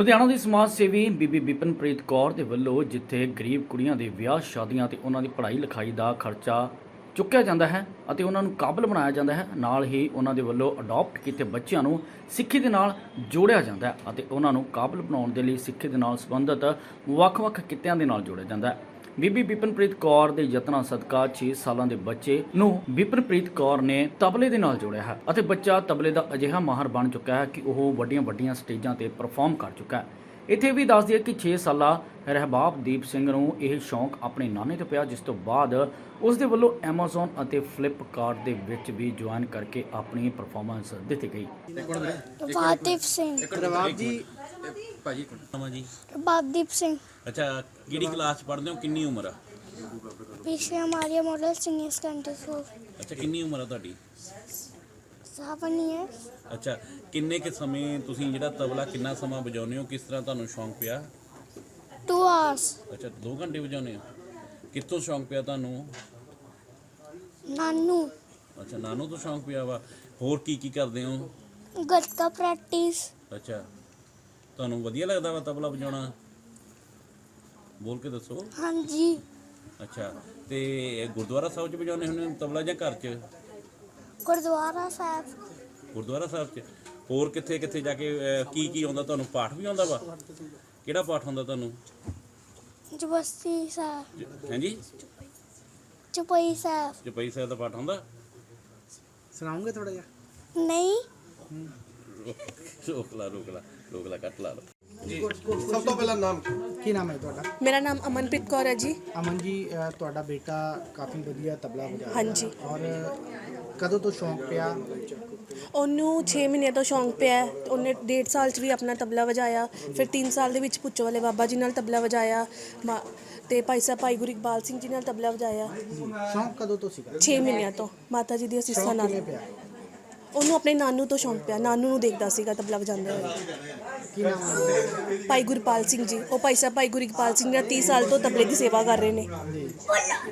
ਲੁਧਿਆਣਾ ਦੀ ਸਮਾਜ ਸੇਵੀ ਬੀਬੀ ਬਿਪਨਪ੍ਰੀਤ ਕੌਰ ਦੇ ਵੱਲੋਂ ਜਿੱਥੇ ਗਰੀਬ ਕੁੜੀਆਂ ਦੇ ਵਿਆਹ ਸ਼ਾਦੀਆਂ ਤੇ ਉਹਨਾਂ ਦੀ ਪੜ੍ਹਾਈ ਲਿਖਾਈ ਦਾ ਖਰਚਾ ਚੁੱਕਿਆ ਜਾਂਦਾ ਹੈ ਅਤੇ ਉਹਨਾਂ ਨੂੰ ਕਾਬਲ ਬਣਾਇਆ ਜਾਂਦਾ ਹੈ, ਨਾਲ ਹੀ ਉਹਨਾਂ ਦੇ ਵੱਲੋਂ ਅਡਾਪਟ ਕੀਤੇ ਬੱਚਿਆਂ ਨੂੰ ਸਿੱਖੀ ਦੇ ਨਾਲ ਜੋੜਿਆ ਜਾਂਦਾ ਹੈ ਅਤੇ ਉਹਨਾਂ ਨੂੰ ਕਾਬਲ ਬਣਾਉਣ ਦੇ ਲਈ ਸਿੱਖੀ ਦੇ ਨਾਲ ਸੰਬੰਧਿਤ ਵੱਖ-ਵੱਖ ਕਿੱਤਿਆਂ ਦੇ ਨਾਲ ਜੋੜਿਆ ਜਾਂਦਾ ਹੈ। ਬੀਬੀ ਬਿਪਨਪ੍ਰੀਤ ਕੌਰ ਦੇ ਯਤਨਾਂ ਸਦਕਾ 6 ਸਾਲਾਂ ਦੇ ਬੱਚੇ ਨੂੰ ਬਿਪਨਪ੍ਰੀਤ ਕੌਰ ਨੇ ਤਬਲੇ ਦੇ ਨਾਲ ਜੋੜਿਆ ਹੈ ਅਤੇ ਬੱਚਾ ਤਬਲੇ ਦਾ ਅਜਿਹਾ ਮਾਹਰ ਬਣ ਚੁੱਕਾ ਹੈ ਕਿ ਉਹ ਵੱਡੀਆਂ-ਵੱਡੀਆਂ ਸਟੇਜਾਂ ਤੇ ਪਰਫਾਰਮ ਕਰ ਚੁੱਕਾ ਹੈ। ਇੱਥੇ ਵੀ ਦੱਸ ਦਈਏ ਕਿ 6 ਸਾਲਾ ਰਹਿਬਾਬ ਦੀਪ ਸਿੰਘ ਨੂੰ ਇਹ ਸ਼ੌਂਕ ਆਪਣੇ ਨਾਨੇ ਤੋਂ ਪਿਆ ਜਿਸ ਤੋਂ ਬਾਅਦ ਉਸ ਦੇ ਵੱਲੋਂ Amazon ਅਤੇ Flipkart ਦੇ ਵਿੱਚ ਵੀ ਜੁਆਇਨ ਕਰਕੇ ਆਪਣੀ ਪਰਫਾਰਮੈਂਸ ਦਿੱਤੀ ਗਈ। ਵਾਤਿਫ ਸਿੰਘ। ਰਵਾਬ ਜੀ ਭਾਜੀ ਨਾਮ ਆ ਜੀ। ਬਾਬਦੀਪ ਸਿੰਘ। ਅੱਛਾ ਕਿਹੜੀ ਕਲਾਸ ਚ ਪੜ੍ਹਦੇ ਹੋ? ਕਿੰਨੀ ਉਮਰ ਆ? ਪਿਛਲੇ ਮਾਰੀਆ ਮਾਡਲ ਸੀਨੀਅਰ ਸੈਕੰਡਰੀ ਸਕੂਲ ਅੱਛਾ ਕਿੰਨੀ ਉਮਰ ਆ ਤੁਹਾਡੀ? ਸੈਵਨ ਇਅਰ ਅੱਛਾ ਕਿੰਨੇ ਕੁ ਸਮੇਂ ਤੁਸੀਂ ਜਿਹੜਾ ਤਬਲਾ ਕਿੰਨਾ ਸਮਾਂ ਵਜਾਉਂਦੇ ਹੋ? ਕਿਸ ਤਰ੍ਹਾਂ ਤੁਹਾਨੂੰ ਸ਼ੌਂਕ ਪਿਆ? 2 ਆਵਰਸ ਅੱਛਾ 2 ਘੰਟੇ ਵਜਾਉਂਦੇ ਹੋ? ਕਿੱਥੋਂ ਸ਼ੌਂਕ ਪਿਆ ਤੁਹਾਨੂੰ? ਨਾਨੂ। ਅੱਛਾ ਨਾਨੂ ਤੋਂ ਸ਼ੌਂਕ ਪਿਆ ਵਾ। ਹੋਰ ਕੀ ਕੀ ਕਰਦੇ ਹੋ? ਗੱਤਕਾ ਪ੍ਰੈਕਟਿਸ ਅੱਛਾ। ਤੁਹਾਨੂੰ ਵਧੀਆ ਲੱਗਦਾ ਵਾ ਤਬਲਾ ਵਜਾਉਣਾ? ਬੋਲ ਕੇ ਦੱਸੋ। ਹਾਂਜੀ। ਅੱਛਾ ਤੇ ਗੁਰਦੁਆਰਾ ਸਾਹਿਬ ਚ ਵਜਾਉਂਦੇ ਹੁੰਦੇ ਹੋ ਤਬਲਾ ਜਾਂ ਘਰ ਚ? ਗੁਰਦੁਆਰਾ ਸਾਹਿਬ। ਗੁਰਦੁਆਰਾ ਸਾਹਿਬ ਚ। ਹੋਰ ਕਿੱਥੇ ਕਿੱਥੇ ਜਾ ਕੇ ਅਹ, ਕੀ ਕੀ ਆਉਂਦਾ? ਤੁਹਾਨੂੰ ਪਾਠ ਵੀ ਆਉਂਦਾ ਵਾ? ਕਿਹੜਾ ਪਾਠ ਆਉਂਦਾ ਤੁਹਾਨੂੰ? ਜਬਸਤੀ ਸਾਹਿਬ। ਹਾਂਜੀ? ਚਪਈ ਸਾਹਿਬ। ਚਪਈ ਸਾਹਿਬ ਦਾ ਪਾਠ ਆਉਂਦਾ? ਸੁਣਾਉਂਗੇ ਥੋੜਾ ਜਿਹਾ? ਨਹੀਂ। ਰੋਕ ਲਾ ਰੋਕ ਲਾ। ਰੋਕ ਲਾ ਕੱਟ ਲਾ ਲਓ ਸਭ ਤੋਂ ਪਹਿਲਾਂ ਨਾਮ ਕੀ? ਨਾਮ ਹੈ ਤੁਹਾਡਾ? ਮੇਰਾ ਨਾਮ ਅਮਨਪ੍ਰੀਤ ਕੌਰ ਹੈ ਜੀ। ਅਮਨ ਜੀ ਅ, ਤੁਹਾਡਾ ਬੇਟਾ ਕਾਫੀ ਵਧੀਆ ਤਬਲਾ ਵਜਾਉਂਦਾ ਹਾਂਜੀ। ਔਰ ਕਦੋਂ ਤੋਂ ਸ਼ੌਂਕ ਪਿਆ? ਉਹਨੂੰ 6 ਮਹੀਨੇ ਤੋਂ ਸ਼ੌਂਕ ਪਿਆ ਹੈ। ਉਹਨੇ 1.5 ਸਾਲ 'ਚ ਵੀ ਆਪਣਾ ਤਬਲਾ ਵਜਾਇਆ। ਫਿਰ 3 ਸਾਲ ਦੇ ਵਿੱਚ ਪੁੱਚੋ ਵਾਲੇ ਬਾਬਾ ਜੀ ਨਾਲ ਤਬਲਾ ਵਜਾਇਆ। ਮਾ- ਤੇ ਭਾਈ ਸਾਹਿਬ ਭਾਈ ਗੁਰੂ ਇਕਬਾਲ ਸਿੰਘ ਜੀ ਨਾਲ ਤਬਲਾ ਵਜਾਇਆ। ਸ਼ੌਂਕ ਕਦੋਂ ਤੋਂ ਸੀਗਾ? 6 ਮਹੀਨਿਆਂ ਤੋਂ। ਮਾਤਾ ਜੀ ਦੀ ਅਸੀਸਾਂ ਸ਼ੌਂਕ ਨਾਲ ਕਿਵੇਂ ਪਿਆ? ਉਹਨੂੰ ਆਪਣੇ ਨਾਨੂ ਤੋਂ ਸ਼ੌਂਕ ਪਿਆ। ਨਾਨੂ ਨੂੰ ਦੇਖਦਾ ਸੀਗਾ ਤਬਲਾ ਵਜਾਉਂਦੇ ਹੋਏ। ਕੀ ਨਾਮ ਹੈ? ਭਾਈ ਗੁਰਪਾਲ ਸਿੰਘ ਜੀ। ਉਹ ਭਾਈ ਸਾਹਿਬ ਭਾਈ ਗੁਰੂ ਇਕਬਾਲ ਸਿੰਘ ਜੀ 30 ਸਾਲ ਤੋਂ ਤਬਲੇ ਦੀ ਸੇਵਾ ਕਰ ਰਹੇ ਨੇ।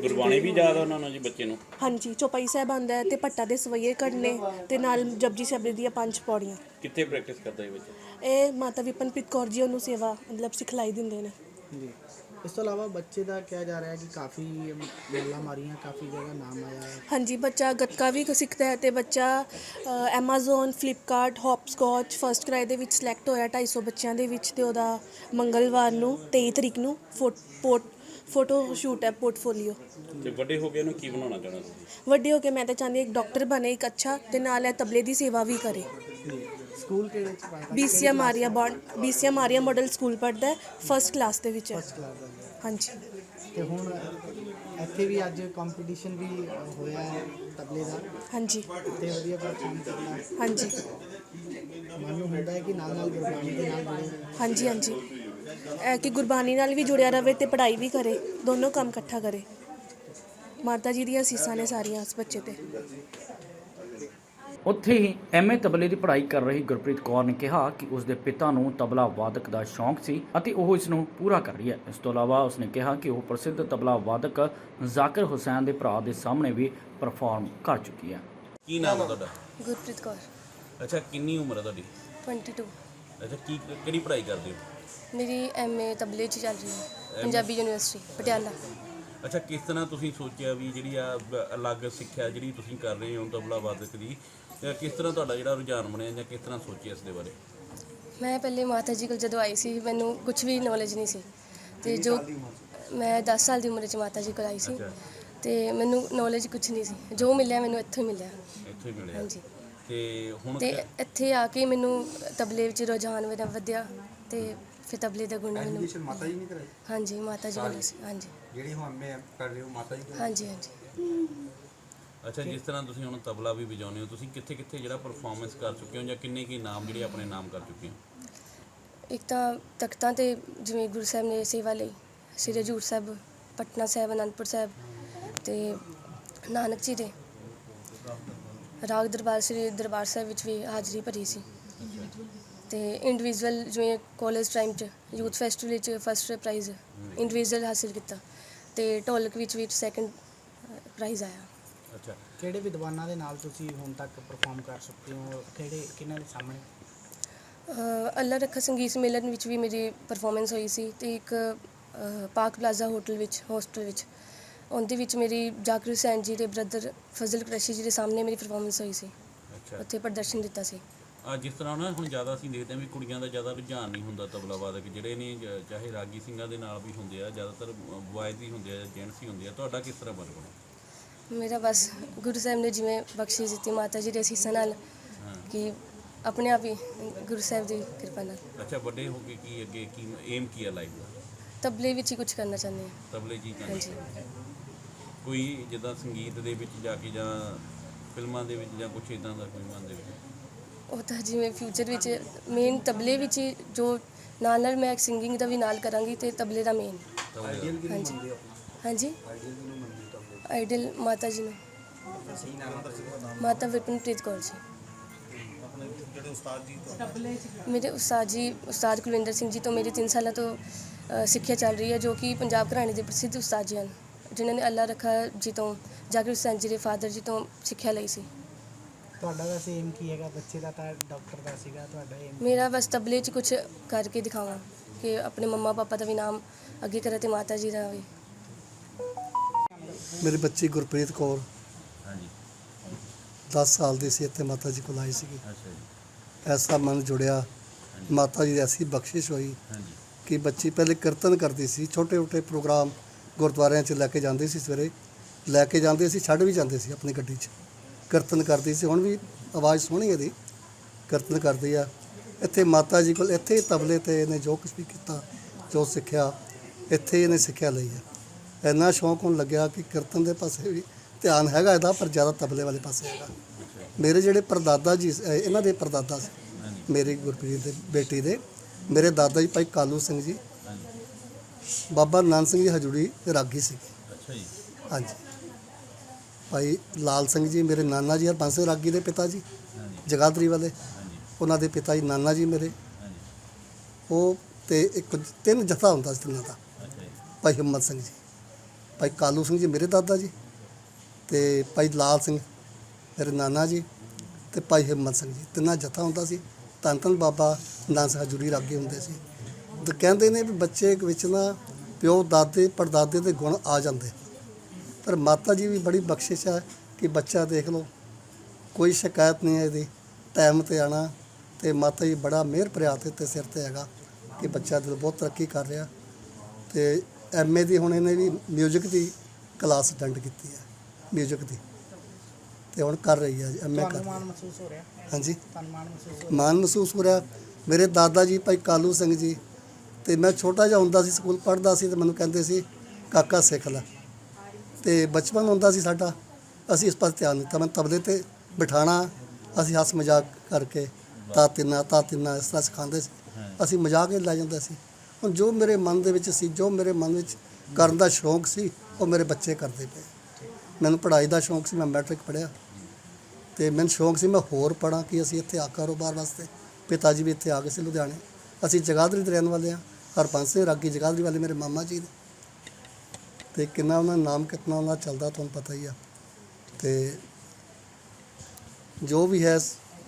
ਗੁਰਬਾਣੀ ਵੀ ਯਾਦ ਉਹਨਾਂ ਨੂੰ ਜੀ ਬੱਚੇ ਨੂੰ? ਹਾਂਜੀ ਚੌਪਈ ਸਾਹਿਬ ਆਉਂਦਾ ਹੈ ਤੇ ਪੱਟਾ ਦੇ ਸਵਈਏ ਕੱਢਨੇ ਤੇ ਨਾਲ ਜਪਜੀ ਸਾਹਿਬ ਦੀਆਂ ਪੰਜ ਪੌੜੀਆਂ। ਕਿੱਥੇ ਪ੍ਰੈਕਟਿਸ ਕਰਦਾ ਇਹ ਬੱਚਾ? ਇਹ ਮਾਤਾ ਵਿਪਨਪ੍ਰੀਤ ਕੌਰ ਜੀ ਉਹਨੂੰ ਸੇਵਾ ਮਤਲਬ ਸਿਖਲਾਈ ਦਿੰਦੇ ਨੇ। ਜੀ। ਇਸ ਤੋਂ ਇਲਾਵਾ ਬੱਚੇ ਦਾ ਕਿਹਾ ਜਾ ਰਿਹਾ ਹੈ ਕਿ ਕਾਫੀ ਮੱਲਾ ਮਾਰੀਆਂ ਕਾਫੀ ਜਗ੍ਹਾ ਨਾਮ ਆਇਆ ਹੈ। ਹਾਂਜੀ ਬੱਚਾ ਗੱਤਕਾ ਵੀ ਸਿੱਖਦਾ ਹੈ ਤੇ ਬੱਚਾ Amazon Flipkart Hopscotch ਫਰਸਟ ਕਰਾਈ ਦੇ ਵਿੱਚ ਸਿਲੈਕਟ ਹੋਇਆ 250 ਬੱਚਿਆਂ ਦੇ ਵਿੱਚ ਤੇ ਉਹਦਾ ਮੰਗਲਵਾਰ ਨੂੰ 23 ਤਰੀਕ ਨੂੰ ਫੋਟੋ ਫੋਟੋ ਸ਼ੂਟ ਹੈ ਪੋਰਟਫੋਲੀਓ ਤੇ ਵੱਡੇ ਹੋ ਕੇ ਇਹਨੂੰ ਕੀ ਬਣਾਉਣਾ ਚਾਹੁੰਦਾ ਤੁਸੀਂ? ਵੱਡੇ ਹੋ ਕੇ ਮੈਂ ਤਾਂ ਚਾਹੁੰਦੀ ਹਾਂ ਇੱਕ ਡਾਕਟਰ ਬਣੇ ਇੱਕ ਅੱਛਾ ਤੇ ਨਾਲ ਇਹ ਤਬਲੇ ਦੀ ਸੇਵਾ ਵੀ ਕਰੇ। ਸਕੂਲ ਕਿਹੜੇ ਚ ਪੜ੍ਹਦਾ? BCM ਆਰੀਆ ਬੌਂਡ BCM ਆਰੀਆ ਮਾਡਲ ਸਕੂਲ ਪੜ੍ਹਦਾ ਹੈ ਫਰਸਟ ਕਲਾਸ ਦੇ ਵਿੱਚ। ਹੈ ਫਸਟ ਕਲਾਸ ਦਾ ਹਾਂਜੀ। ਤੇ ਹੁਣ ਇੱਥੇ ਵੀ ਅੱਜ ਕੰਪੀਟੀਸ਼ਨ ਵੀ ਹੋਇਆ ਹੈ ਤਬਲੇ ਦਾ। ਹਾਂਜੀ। ਤੇ ਵਧੀਆ ਪਰਫਾਰਮ ਕਰਨਾ ਹਾਂਜੀ। ਮਨ ਨੂੰ ਹੁੰਦਾ ਹੈ ਕਿ ਨਾਲ ਨਾਲ ਗੁਰਬਾਣੀ ਦੇ ਨਾਲ ਜੁੜੇ ਹਾਂਜੀ ਹਾਂਜੀ। ਇਹ ਕਿ ਗੁਰਬਾਣੀ ਨਾਲ ਵੀ ਜੁੜਿਆ ਰਵੇ ਤੇ ਪੜ੍ਹਾਈ ਵੀ ਕਰੇ ਦੋਨੋਂ ਕੰਮ ਇਕੱਠਾ ਕਰੇ। ਮਾਤਾ ਜੀ ਦੀਆਂ ਅਸੀਸਾਂ ਨੇ ਸਾਰੀਆਂ ਉਸ ਬੱਚੇ ਤੇ। ਉੱਥੇ ਹੀ ਐਮਏ ਤਬਲੇ ਦੀ ਪੜ੍ਹਾਈ ਕਰ ਰਹੀ ਗੁਰਪ੍ਰੀਤ ਕੌਰ ਨੇ ਕਿਹਾ ਕਿ ਉਸ ਦੇ ਪਿਤਾ ਨੂੰ ਤਬਲਾ ਵਾਦਕ ਦਾ ਸ਼ੌਂਕ ਸੀ ਅਤੇ ਉਹ ਇਸ ਨੂੰ ਪੂਰਾ ਕਰ ਰਹੀ ਹੈ। ਇਸ ਤੋਂ ਇਲਾਵਾ ਉਸਨੇ ਕਿਹਾ ਕਿ ਉਹ ਪ੍ਰਸਿੱਧ ਤਬਲਾ ਵਾਦਕ ਜ਼ਾਕਿਰ ਹੁਸੈਨ ਦੇ ਭਰਾ ਦੇ ਸਾਹਮਣੇ ਵੀ ਪਰਫਾਰਮ ਕਰ ਚੁੱਕੀ ਹੈ। ਕੀ ਨਾਮ ਹੈ ਤੁਹਾਡਾ? ਗੁਰਪ੍ਰੀਤ ਕੌਰ। ਅੱਛਾ ਕਿੰਨੀ ਉਮਰ ਹੈ ਤੁਹਾਡੀ? 22 ਅੱਛਾ ਕੀ ਕਿਹੜੀ ਪੜ੍ਹਾਈ ਕਰਦੇ ਹੋ? ਮੇਰੀ ਐਮਏ ਤਬਲੇ 'ਚ ਚੱਲ ਰਹੀ ਹੈ ਪੰਜਾਬੀ ਯੂਨੀਵਰਸਿਟੀ ਪਟਿਆਲਾ। ਅੱਛਾ ਕਿਸ ਤਰ੍ਹਾਂ ਤੁਸੀਂ ਸੋਚਿਆ ਵੀ ਜਿਹੜੀ ਆ ਬ- ਅਲੱਗ ਸਿੱਖਿਆ ਜਿਹੜੀ ਤੁਸੀਂ ਕਰ ਰਹੇ ਹੋ ਤਬਲਾ ਵਾਦਕ ਦੀ ਤੇ ਕਿਸ ਤਰ੍ਹਾਂ ਤੁਹਾਡਾ ਜਿਹੜਾ ਰੁਝਾਨ ਬਣਿਆ ਜਾਂ ਕਿਸ ਤਰ੍ਹਾਂ ਸੋਚਿਆ ਇਸ ਦੇ ਬਾਰੇ? ਮੈਂ ਪਹਿਲੇ ਮਾਤਾ ਜੀ ਕੋਲ ਜਦੋਂ ਆਈ ਸੀ ਮੈਨੂੰ ਕੁਝ ਵੀ ਨੌਲੇਜ ਨਹੀਂ ਸੀ। ਤੇ ਜੋ ਮੈਂ 10 ਸਾਲ ਦੀ ਉਮਰ ਵਿੱਚ ਮਾਤਾ ਜੀ ਕੋਲ ਆਈ ਸੀ ਅੱਛਾ। ਤੇ ਮੈਨੂੰ ਨੌਲੇਜ ਕੁਝ ਨਹੀਂ ਸੀ। ਜੋ ਮਿਲਿਆ ਮੈਨੂੰ ਇੱਥੋਂ ਹੀ ਮਿਲਿਆ। ਇੱਥੇ ਮਿਲਿਆ। ਹਾਂਜੀ। ਤੇ ਹੁਣ ਤੇ ਇੱਥੇ ਆ ਕੇ ਮੈਨੂੰ ਤਬਲੇ ਵਿੱਚ ਰੁਝਾਨ ਮੇਰਾ ਵਧਿਆ ਤੇ ਫਿਰ ਤਬਲੇ ਦਾ ਗੁਣ ਮੈਨੂੰ ਐਡਮਿਸ਼ਨ ਮਾਤਾ ਜੀ ਨੇ ਕਰਾਈ ਹਾਂਜੀ ਮਾਤਾ ਜੀ ਕੋਲ ਸੀ। ਹਾਂਜੀ। ਜਿਹੜੀ ਹੁਣ ਮੈਂ ਕਰ ਰਹੀ ਹਾਂ ਮਾਤਾ ਜੀ ਕੋਲ? ਹਾਂਜੀ ਹਾਂਜੀ। ਅੱਛਾ ਜਿਸ ਤਰ੍ਹਾਂ ਤੁਸੀਂ ਹੁਣ ਤਬਲਾ ਵੀ ਵਜਾਉਂਦੇ ਹੋ ਤੁਸੀਂ ਕਿੱਥੇ ਕਿੱਥੇ ਜਿਹੜਾ ਪਰਫਾਰਮੈਂਸ ਕਰ ਚੁੱਕੇ ਹੋ ਜਾਂ ਕਿੰਨੇ ਕੀ ਨਾਮ ਜਿਹੜੇ ਆਪਣੇ ਨਾਮ ਕਰ ਚੁੱਕੇ ਹੋ? ਇੱਕ ਤਾਂ ਤਖਤਾਂ ਤੇ ਜਿਵੇਂ ਗੁਰੂ ਸਾਹਿਬ ਨੇ ਸੇਵਾ ਲਈ ਸ੍ਰੀ ਹਜ਼ੂਰ ਸਾਹਿਬ ਪਟਨਾ ਸਾਹਿਬ ਅਨੰਦਪੁਰ ਸਾਹਿਬ ਤੇ ਨਾਨਕ ਜੀ ਦੇ। ਰਾਗ ਦਰਬਾਰ ਸ੍ਰੀ ਦਰਬਾਰ ਸਾਹਿਬ ਵਿੱਚ ਵੀ ਹਾਜ਼ਰੀ ਭਰੀ ਸੀ। ਤੇ ਇੰਡੀਵਿਜੂਅਲ ਜਿਵੇਂ ਕਾਲਜ ਟਾਈਮ 'ਚ ਯੂਥ ਫੈਸਟੀਵਲ ਵਿੱਚ ਫਸਟ ਪ੍ਰਾਈਜ਼ ਇੰਡੀਵਿਜੂਅਲ ਹਾਸਿਲ ਕੀਤਾ ਤੇ ਢੋਲਕ ਵਿੱਚ ਵੀ ਸੈਕੰਡ ਪ੍ਰਾਈਜ਼ ਆਇਆ। ਅੱਛਾ ਕਿਹੜੇ ਵਿਦਵਾਨਾਂ ਦੇ ਨਾਲ ਤੁਸੀਂ ਹੁਣ ਤੱਕ ਪਰਫਾਰਮ ਕਰ ਸਕਦੇ ਹੋ? ਕਿਹੜੇ ਕਿਹਨਾਂ ਦੇ ਸਾਹਮਣੇ? ਅਹ ਅੱਲਾ ਰੱਖਾ ਸੰਗੀਤ ਸੰਮੇਲਨ ਵਿੱਚ ਵੀ ਮੇਰੀ ਪਰਫਾਰਮੈਂਸ ਹੋਈ ਸੀ ਤੇ ਇੱਕ ਅਹ, ਪਾਕ ਪਲਾਜ਼ਾ ਹੋਟਲ ਵਿੱਚ ਹੋਸਟਲ ਵਿੱਚ। ਉਹਦੇ ਵਿੱਚ ਮੇਰੀ ਜਾਕਿਰ ਹੁਸੈਨ ਜੀ ਦੇ ਬ੍ਰਦਰ ਫਜ਼ਲ ਕੁਰੈਸ਼ੀ ਜੀ ਦੇ ਸਾਹਮਣੇ ਮੇਰੀ ਪਰਫਾਰਮੈਂਸ ਹੋਈ ਸੀ। ਅੱਛਾ। ਉੱਥੇ ਪ੍ਰਦਰਸ਼ਨ ਦਿੱਤਾ ਸੀ। ਆ ਜਿਸ ਤਰ੍ਹਾਂ ਨਾ ਹੁਣ ਜ਼ਿਆਦਾ ਅਸੀਂ ਦੇਖਦੇ ਹਾਂ ਵੀ ਕੁੜੀਆਂ ਦਾ ਜ਼ਿਆਦਾ ਰੁਝਾਨ ਨਹੀਂ ਹੁੰਦਾ ਤਬਲਾ ਵਾਦਕ ਜਿਹੜੇ ਨੇ ਜ- ਚਾਹੇ ਰਾਗੀ ਸਿੰਘਾਂ ਦੇ ਨਾਲ ਵੀ ਹੁੰਦੇ ਆ ਜ਼ਿਆਦਾਤਰ ਬॉयਜ਼ ਹੀ ਹੁੰਦੇ ਆ ਜੈਂਟਸ ਹੀ ਹੁੰਦੇ ਆ। ਤੁਹਾਡਾ ਕਿਸ ਤਰ੍ਹਾਂ ਬਣ ਬਣਾ ਮੇਰਾ ਬਸ ਗੁਰੂ ਸਾਹਿਬ ਨੇ ਜਿਵੇਂ ਬਖਸ਼ਿਸ਼ ਦਿੱਤੀ ਮਾਤਾ ਜੀ ਦੇ ਅਸੀਸਾਂ ਨਾਲ ਕਿ ਆਪਣੇ ਆਪ ਹੀ ਗੁਰੂ ਸਾਹਿਬ ਦੀ ਕਿਰਪਾ ਨਾਲ। ਅੱਛਾ ਵੱਡੇ ਹੋ ਕੇ ਕੀ ਅੱਗੇ ਕੀ ਏਮ ਕੀ ਹੈ ਲਾਈਫ ਦਾ? ਤਬਲੇ ਵਿੱਚ ਹੀ ਕੁਝ ਕਰਨਾ ਚਾਹੁੰਦੇ ਹਾਂ। ਤਬਲੇ ਜੀ ਕਰਨਾ ਹਾਂਜੀ। ਕੋਈ ਜਿੱਦਾਂ ਸੰਗੀਤ ਦੇ ਵਿੱਚ ਜਾ ਕੇ ਜਾਂ ਫਿਲਮਾਂ ਦੇ ਵਿੱਚ ਜਾਂ ਕੁਝ ਇਦਾਂ ਦਾ ਕੋਈ ਮਨ ਦੇ ਵਿੱਚ? ਉਹ ਤਾਂ ਜਿਵੇਂ ਫਿਊਚਰ ਵਿੱਚ ਮੇਨ ਤਬਲੇ ਵਿੱਚ ਹੀ ਜੋ ਨਾਲ ਨਾਲ ਮੈਂ ਸਿੰਗਿੰਗ ਦਾ ਵੀ ਨਾਲ ਕਰਾਂਗੀ ਤੇ ਤਬਲੇ ਦਾ ਮੇਨ ਤਬਲੇ ਦਾ। ਹਾਂਜੀ। ਹਾਂਜੀ। ਆਈਡਲ ਮਾਤਾ ਜੀ ਨੂੰ ਮਾਤਾ ਵਿਪਨਪ੍ਰੀਤ ਕੌਰ ਜੀ ਮੇਰੇ ਉਸਤਾਦ ਜੀ ਉਸਤਾਦ ਕੁਲਵਿੰਦਰ ਸਿੰਘ ਜੀ ਤੋਂ ਮੇਰੀ 3 ਸਾਲਾਂ ਤੋਂ ਅ, ਸਿੱਖਿਆ ਚੱਲ ਰਹੀ ਹੈ ਜੋ ਕਿ ਪੰਜਾਬ ਘਰਾਣੇ ਦੇ ਪ੍ਰਸਿੱਧ ਉਸਤਾਦ ਜੀ ਹਨ ਜਿਨ੍ਹਾਂ ਨੇ ਅੱਲਾ ਰੱਖਾ ਜੀ ਤੋਂ ਜਾਕਿਰ ਹੁਸੈਨ ਜੀ ਦੇ ਫਾਦਰ ਜੀ ਤੋਂ ਸਿੱਖਿਆ ਲਈ ਸੀ ਤੁਹਾਡਾ ਵੈਸੇ ਏਮ ਕੀ ਹੈਗਾ? ਬੱਚੇ ਦਾ ਤਾਂ ਡਾਕਟਰ ਦਾ ਸੀਗਾ ਤੁਹਾਡਾ ਏਮ ਮੇਰਾ ਬਸ ਤਬਲੇ 'ਚ ਕੁਝ ਕਰਕੇ ਦਿਖਾਵਾਂ ਕਿ ਆਪਣੇ ਮੰਮਾ ਪਾਪਾ ਦਾ ਵੀ ਨਾਮ ਅੱਗੇ ਕਰੇ ਤੇ ਮਾਤਾ ਜੀ ਦਾ ਵੀ। ਮੇਰੀ ਬੱਚੀ ਗੁਰਪ੍ਰੀਤ ਕੌਰ। ਹਾਂਜੀ। 10 ਸਾਲ ਦੀ ਸੀ ਇੱਥੇ ਮਾਤਾ ਜੀ ਕੋਲ ਆਈ ਸੀਗੀ। ਅੱਛਾ ਜੀ। ਐਸਾ ਮਨ ਜੁੜਿਆ। ਮਾਤਾ ਜੀ ਦੀ ਐਸੀ ਬਖਸ਼ਿਸ਼ ਹੋਈ ਹਾਂਜੀ। ਕਿ ਬੱਚੀ ਪਹਿਲੇ ਕੀਰਤਨ ਕਰਦੀ ਸੀ ਛੋਟੇ ਛੋਟੇ ਪ੍ਰੋਗਰਾਮ ਗੁਰਦੁਆਰਿਆਂ 'ਚ ਲੈ ਕੇ ਜਾਂਦੀ ਸੀ ਸਵੇਰੇ। ਲੈ ਕੇ ਜਾਂਦੇ ਸੀ ਛੱਡ ਵੀ ਜਾਂਦੇ ਸੀ ਆਪਣੀ ਗੱਡੀ 'ਚ। ਕੀਰਤਨ ਕਰਦੀ ਸੀ ਹੁਣ ਵੀ ਆਵਾਜ਼ ਸੋਹਣੀ ਇਹਦੀ। ਕੀਰਤਨ ਕਰਦੀ ਆ। ਇੱਥੇ ਮਾਤਾ ਜੀ ਕੋਲ ਇੱਥੇ ਹੀ ਤਬਲੇ ਤੇ ਇਹਨੇ ਜੋ ਕੁਝ ਵੀ ਕੀਤਾ ਜੋ ਸਿੱਖਿਆ ਇੱਥੇ ਹੀ ਇਹਨੇ ਸਿੱਖਿਆ ਲਈ ਆ। ਇੰਨਾ ਸ਼ੌਂਕ ਹੋਣ ਲੱਗਿਆ ਕਿ ਕੀਰਤਨ ਦੇ ਪਾਸੇ ਵੀ ਧਿਆਨ ਹੈਗਾ ਇਹਦਾ ਪਰ ਜ਼ਿਆਦਾ ਤਬਲੇ ਵਾਲੇ ਪਾਸੇ ਹੈਗਾ। ਮੇਰੇ ਜਿਹੜੇ ਪਰਦਾਦਾ ਜੀ ਇਹਨਾਂ ਦੇ ਪਰਦਾਦਾ ਸੀ ਮੇਰੀ ਗੁਰਪ੍ਰੀਤ ਦੇ ਬੇਟੀ ਦੇ ਮੇਰੇ ਦਾਦਾ ਜੀ ਭਾਈ ਕਾਲੂ ਸਿੰਘ ਜੀ ਬਾਬਾ ਨਾਨਕ ਸਿੰਘ ਜੀ ਹਜੂੜੀ ਰਾਗੀ ਸੀ। ਅੱਛਾ ਜੀ। ਹਾਂਜੀ। ਭਾਈ ਲਾਲ ਸਿੰਘ ਜੀ ਮੇਰੇ ਨਾਨਾ ਜੀ ਹਰਬੰਸ ਸਿੰਘ ਰਾਗੀ ਦੇ ਪਿਤਾ ਜੀ ਹਾਂਜੀ। ਜਗਾਦਰੀ ਵਾਲੇ ਹਾਂਜੀ। ਉਹਨਾਂ ਦੇ ਪਿਤਾ ਜੀ ਨਾਨਾ ਜੀ ਮੇਰੇ। ਹਾਂਜੀ। ਉਹ ਤੇ ਇੱਕ ਤਿੰਨ ਜਥਾ ਹੁੰਦਾ ਸੀ ਤਿੰਨਾਂ ਦਾ ਅੱਛਾ ਜੀ। ਭਾਈ ਹਿੰਮਤ ਸਿੰਘ ਜੀ। ਭਾਈ ਕਾਲੂ ਸਿੰਘ ਜੀ ਮੇਰੇ ਦਾਦਾ ਜੀ ਤੇ ਭਾਈ ਲਾਲ ਸਿੰਘ, ਮੇਰੇ ਨਾਨਾ ਜੀ ਤੇ ਭਾਈ ਹਿੰਮਤ ਸਿੰਘ ਜੀ। ਤਿੰਨਾਂ ਜਥਾ ਹੁੰਦਾ ਸੀ। ਧੰਨ ਧੰਨ ਬਾਬਾ ਨਾਨਕ ਹਜੂਰੀ ਰਾਗੇ ਹੁੰਦੇ ਸੀ। ਤੇ ਕਹਿੰਦੇ ਨੇ ਵੀ ਬੱਚੇ ਵਿੱਚ ਨਾ ਪਿਓ, ਦਾਦੇ, ਪੜਦਾਦੇ ਦੇ ਗੁਣ ਆ ਜਾਂਦੇ। ਪਰ ਮਾਤਾ ਜੀ ਵੀ ਬੜੀ ਬਖਸ਼ਿਸ਼ ਹੈ ਕਿ ਬੱਚਾ ਦੇਖ ਲਓ, ਕੋਈ ਸ਼ਿਕਾਇਤ ਨਹੀਂ ਹੈ ਇਹਦੀ। ਟਾਈਮ ਤੇ ਆਣਾ ਤੇ ਮਾਤਾ ਜੀ ਬੜਾ ਮਿਹਰ ਭਰਿਆ ਤੇ ਤੇ ਸਿਰ ਤੇ ਹੈਗਾ ਕਿ ਬੱਚਾ ਦਿਲ ਬਹੁਤ ਤਰੱਕੀ ਕਰ ਰਿਹਾ। ਤੇ ਐਮਏ ਦੀ ਹੁਣ ਇਹਨੇ ਵੀ 뮤직 ਦੀ ਕਲਾਸ ਅਟੈਂਡ ਕੀਤੀ ਹੈ 뮤직 ਦੀ ਤੇ ਹੁਣ ਕਰ ਰਹੀ ਹੈ ਐਮਏ ਕਰ ਤੁਹਾਨੂੰ ਰਹੀ ਮਾਣ ਹੈ ਮਹਿਸੂਸ ਹੋ ਰਿਹਾ ਹਾਂਜੀ ਤੁਹਾਨੂੰ ਮਾਣ ਮਹਿਸੂਸ ਹੋ ਮਾਣ ਮਹਿਸੂਸ ਹੋ ਰਿਹਾ ਮੇਰੇ ਦਾਦਾ ਜੀ ਭਾਈ ਕਾਲੂ ਸਿੰਘ ਜੀ ਤੇ ਮੈਂ ਛੋਟਾ ਜਿਹਾ ਹੁੰਦਾ ਸੀ ਸਕੂਲ ਪੜ੍ਹਦਾ ਸੀ ਤੇ ਮੈਨੂੰ ਕਹਿੰਦੇ ਸੀ ਕਾਕਾ ਸਿੱਖ ਲੈ ਤੇ ਬਚਪਨ ਹੁੰਦਾ ਸੀ ਸਾਡਾ ਅਸੀਂ ਇਸ ਪਾਸੇ ਧਿਆਨ ਨਹੀਂ ਦਿੱਤਾ ਮੈਂ ਤਬਲੇ ਤੇ ਬਿਠਾਣਾ ਅਸੀਂ ਹੱਸ ਮਜ਼ਾਕ ਕਰਕੇ ਤਾ ਤਿੰਨਾ ਤਾ ਤਿੰਨਾ ਇਸ ਤਰ੍ਹਾਂ ਸਿਖਾਉਂਦੇ ਸੀ ਅਸੀਂ ਮਜ਼ਾਕ ਹੀ ਲੈ ਜਾਂਦੇ ਸੀ ਹੁਣ ਜੋ ਮੇਰੇ ਮਨ ਦੇ ਵਿੱਚ ਸੀ, ਜੋ ਮੇਰੇ ਮਨ ਵਿੱਚ ਕਰਨ ਦਾ ਸ਼ੌਂਕ ਸੀ, ਉਹ ਮੇਰੇ ਬੱਚੇ ਕਰਦੇ ਪਏ। ਮੈਨੂੰ ਪੜ੍ਹਾਈ ਦਾ ਸ਼ੌਂਕ ਸੀ, ਮੈਂ ਮੈਟ੍ਰਿਕ ਪੜ੍ਹਿਆ। ਤੇ ਮੈਨੂੰ ਸ਼ੌਂਕ ਸੀ, ਮੈਂ ਹੋਰ ਪੜਾਂ ਕਿ ਅਸੀਂ ਇੱਥੇ ਆ ਕਾਰੋਬਾਰ ਵਾਸਤੇ। ਪਿਤਾ ਜੀ ਵੀ ਇੱਥੇ ਆ ਗਏ ਸੀ ਲੁਧਿਆਣੇ। ਅਸੀਂ ਜਗਾਦਰੀ ਦੇ ਰਹਿਣ ਵਾਲੇ ਹਾਂ। ਹਰਪੰਸ ਸਿੰਘ ਰਾਗੀ ਜਗਾਦਰੀ ਵਾਲੇ ਮੇਰੇ ਮਾਮਾ ਜੀ ਨੇ। ਤੇ ਕਿੰਨਾ ਉਹਨਾਂ ਦਾ ਨਾਮ, ਕਿੰਨਾ ਉਹਨਾਂ ਦਾ ਚੱਲਦਾ ਤੁਹਾਨੂੰ ਪਤਾ ਹੀ ਆ। ਤੇ ਜੋ ਵੀ ਹੈ,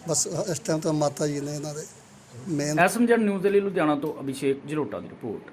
ਬਸ ਇਸ ਟਾਈਮ ਤਾਂ ਮਾਤਾ ਜੀ ਨੇ ਇਹਨਾਂ ਦੇ ਮੇਨ ਐਸਐਮਜੈਡ ਨਿਊਜ਼ ਦੇ ਲਈ ਲੁਧਿਆਣਾ ਤੋਂ ਅਭਿਸ਼ੇਕ ਜਲੋਟਾ ਦੀ ਰਿਪੋਰਟ।